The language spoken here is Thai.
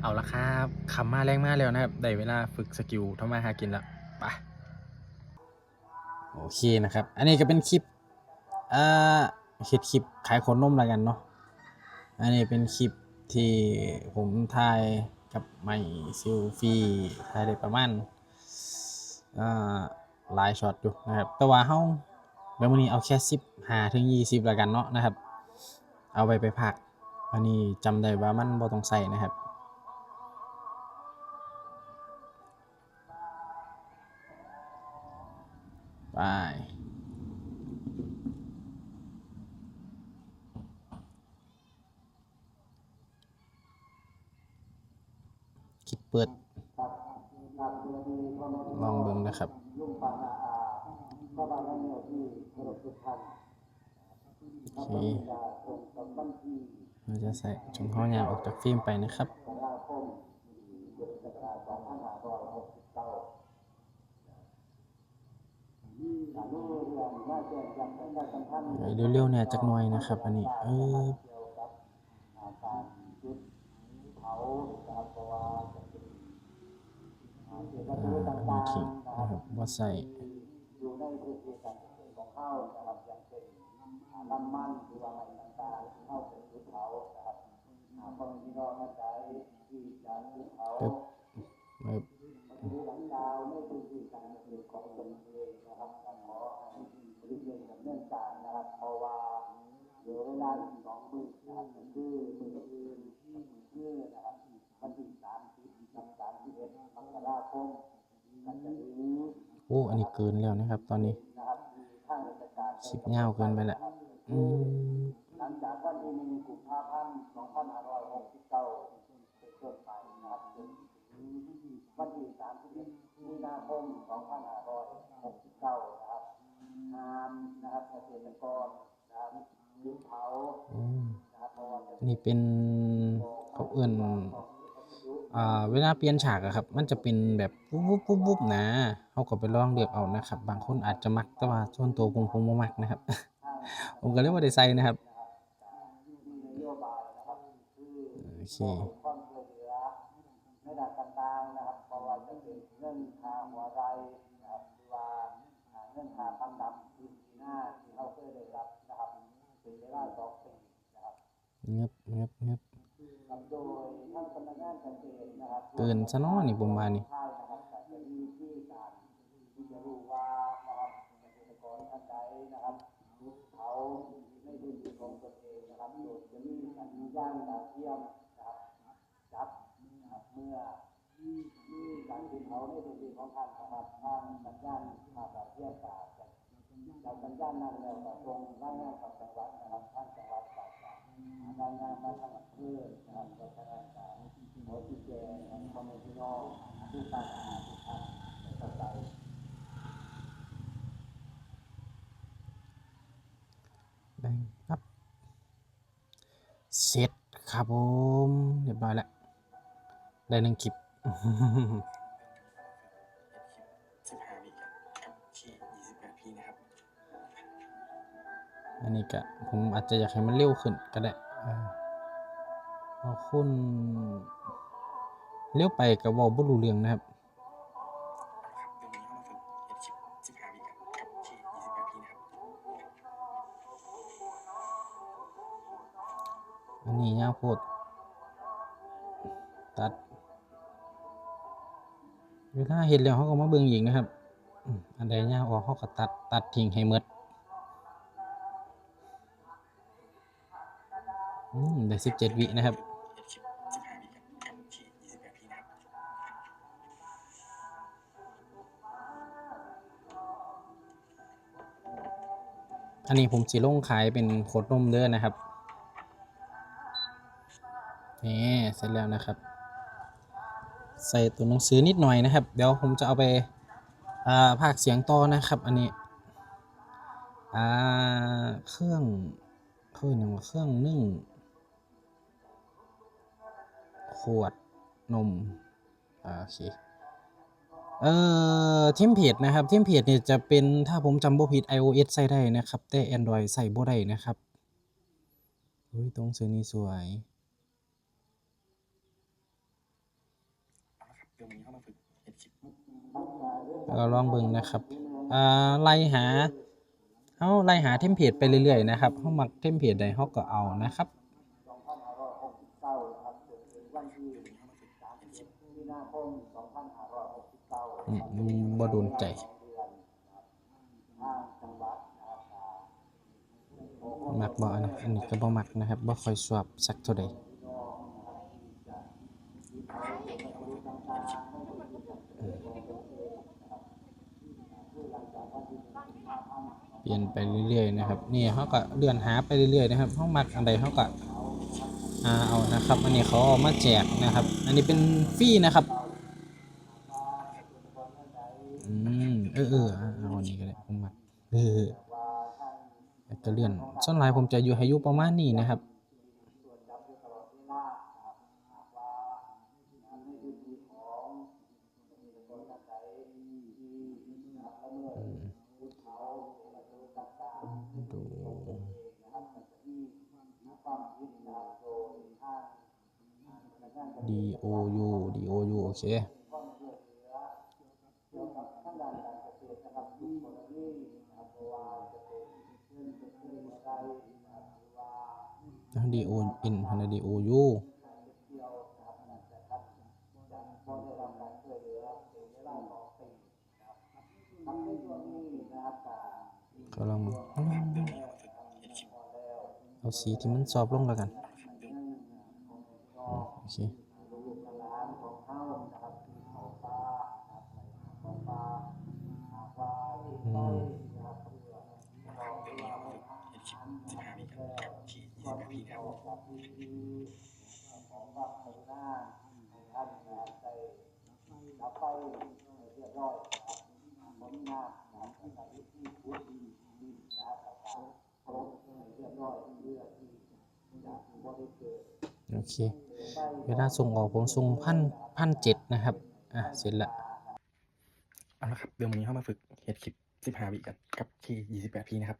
เอาละครับคำมาแรงมากแล้วนะครับ ได้เวลาฝึกสกิลทำมาหากินล้วไปโอเคนะครับ อันนี้ก็เป็นคลิปเอ่อเฮ็ดคลิปขายขนนมแล้วกันเนาะ อันนี้เป็นคลิปที่ผมถ่ายกับไมซิลฟี่ถ่ายได้ประมาณอ่าหลายช็อตอยู่นะครับ แต่ว่าเฮาเดี๋ยวมื้อนี้เอาแค่10 5ถึง20แล้วกันเนาะนะครับ เอาไปไปพัก อันนี้จำได้ว่ามันบ่ต้องใส่นะครับ เปิดลองเบิ่งนะครับโอเคเราจะใส่ชงข้อยางออกจากฟิล์มไปนะครับเร็วๆเนี่ยจักหน่อยนะครับ อันนี้ เออ อ่ามีขิงนะครับว่าใส่อยู่ในพื้นที่การเกษตรของข้าวนะครับอย่างเช่นอ่าลำมันหรือว่าอะไรต่างๆที่เข้าเป็นนะครับอ่าพ่อแม่พี่น้องอาศัยที่การพืชเขาปึ๊บปึ๊บที่หลังดาวไม่พื้นที่การเองตนเองนะครับก็ขอให้บริเวณดำเนินการนะครับเพราะว่าเหลือนะครับมันคือ โอ้ อันนี้เกินแล้วนะครับ ตอนนี้นะครับที่างาเกินไปและอืมหลังจากวันที่หนึ่งกุมภาพันธ์2569เก้าเป็นต้นไปนะครับจนถึงวันที่31มีนาคม2569นห้าร้อยหกสิบเก้านะครับงานนะครับเกษตรกรนะครับยุคเขานะครับเพรานี่เป็นเขาเอื้อน เวลาเปลี่ยนฉากอะครับ มันจะเป็นแบบปุ๊บปุ๊บปุ๊บปุ๊บนะเขาก็ไปลองเลือกเอานะครับ บางคนอาจจะมักแต่ว่าส่วนตัวผมผมบ่มักนะครับ ผมก็เลยว่าได้ใส่นะครับมีนโยบายนะครับคือโอเคความช่วยเหลือในด้านต่างๆนะครับเพราะว่าจะเป็นเรื่องทางหัวใจนะครับหรือว่าอ่าเรื่องทางคำนำพื้นที่หน้าที่เขาเคยได้รับนะครับเป็นเวลาสองปีนะครับเงียบเงียบเงียบ เกษตรนะครับเกินซะเนาะนี่ผมว่านี่ใช่นะครับแต่จะมีที่การที่จะรู้ว่านะครับเกษตรกรท่านใดนะครับรุดเขาในพื้นที่ของตนเองนะครับโดยจะมีการย่างดาวเทียมนะครับจับนะครับเมื่อมีการขึ้นเขาในพื้นที่ของท่านนะครับทางสัญญาณภาพดาวเทียมกาจะจากสัญญาณนั้นแล้วก็ตรงรายงานกับจังหวัดนะครับทางจังหวัด ก็จะรายงานมาทางอำเภอนะครับก็จะรายงานขอชี้แจงนะครับพ่อแม่พี่น้องทุกท่านทุกท่านเข้าใจแบ่งปั๊บเสร็จครับผมเรียบร้อยแล้วได้หนึ่งคลิป อันนี้ก็ผมอาจจะอยากให้มันเร็วขึ้นก็ได้เอาคุณเร็วไปกับว่าบ่รู้เรียววันะครับอันนี้ยาวโพดตัดเวลาเห็นแล้วเขาก็มาเบิ่งอีกนะครับ อันใดยาวออกเขาก็ตัดตัดทิ้งให้หมด อืมได้สิบเจ็ดวินะครับอันนี้ผมสีลงขายเป็นโคดนมเด้อนะครับ นี่เสร็จแล้วนะครับ ใส่ตัวหนังสือนิดหน่อยนะครับ เดี๋ยวผมจะเอาไปอ่าภาคเสียงต่อนะครับ อันนี้อ่าเครื่องเครื่องอย่งเครื่องนึ่ง วดนมอ่าโอเคเอ่อทีมเพจนะครับทีมเพจเนี่ยจะเป็นถ้าผมจำบ่ผิด iOS ใส่ได้นะครับ แต่ Android ใส่บ่ได้นะครับอุ้ยตรงซื้อนี้สวยเดี๋ยววันนี้เข้าลองเบิ่งนะครับอ่าไล่หาเฮาไล่หาเทมเพลตไปเรื่อยๆนะครับเฮามักเทมเพลตใดเฮาก็เอานะครับ 2569นะครับจนถึง วันที่เดี๋ยววันนี้เข้ามาฝึกเห็ดคลิปมีนาคม2569อืมอืมบ่โดนใจ ทางจังหวัดนะครับมักบ่อันนี้อันนี้ก็บ่มักนะครับบ่ค่อยชอบสักเท่าใดเปลี่ยนไปเรื่อยๆนะครับ นี่เขาก็เลื่อนหาไปเรื่อยๆนะครับเขามักอันใดเขาก็ เอานะครับ อันนี้เขาเอามาแจกนะครับ อันนี้เป็นฟรีนะครับอืมเออเออเอาอันนี้ก็ได้ผมมาเออจะเลื่อนส่วนลายผมจะอยู่ให้อยู่ประมาณนี้นะครับ D O U D O U โอเค D O N พัน D O U ก็ลองมาเอาลอง เอาสีที่มันซอบลงแล้วกันโอเคอืม เดี๋ยววันนี้เข้ามาฝึกเห็ดคลิป15วิกันกับที่28วิครับ โอเค เวลาส่งออกผมส่งพันพันเจ็ดนะครับ อะ เสร็จละเอาละครับ เดี๋ยววันนี้เข้ามาฝึกเฮ็ดคลิป15วิกันกับที่28วินะครับ